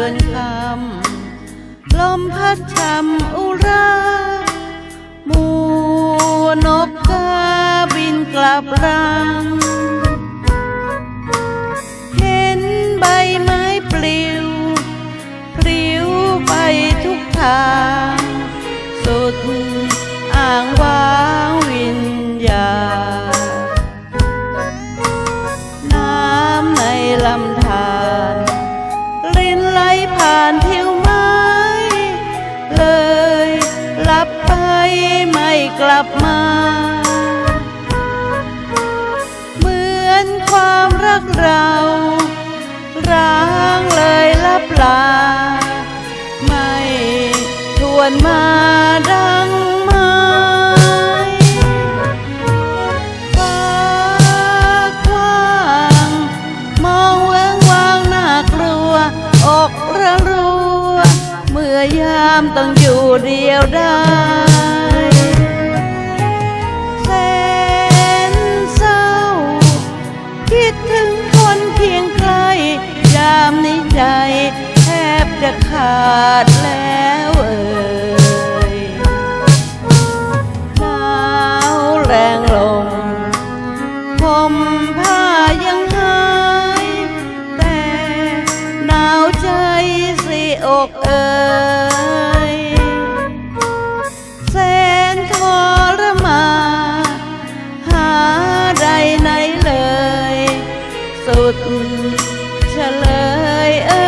จนคำลมพัดช่ำอุราหมูนกกาบินกลับรัง เห็นใบไม้ปลิว ปลิวไปทุกทาง สุดอ่างว้างวิญญาน้ำในลำธาร ไม่กลับมา เหมือนความรักเราร้างเลยลับลา ไม่ทวนมาดังไม้ฟ้ากว้างมองเวิ้งว้างน่ากลัว อกระรัว เมื่อยามต้องอยู่เดียวด้แถึงคนเพียงใกล้ยามในใจแทบจะขาดแล้วเอ่ยหนาวแรงลมผมผ้ายังหาย แต่หนาวใจสิอกเอ่ย ดเฉลยเอ่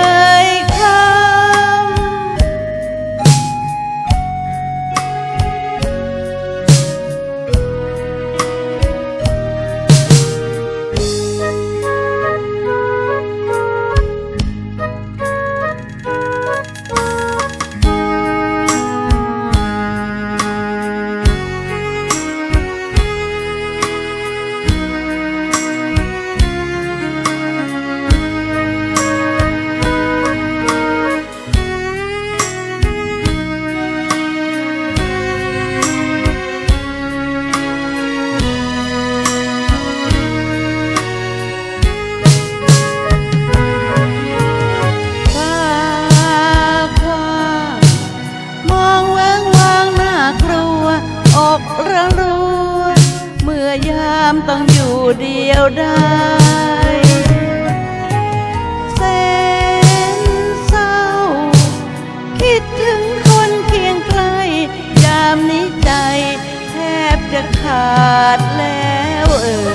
ามต้องอยู่เดียวได้แสนเศร้า คิดถึงคนเพียงใกล้ยามนี้ใจ แทบจะขาดแล้วเออ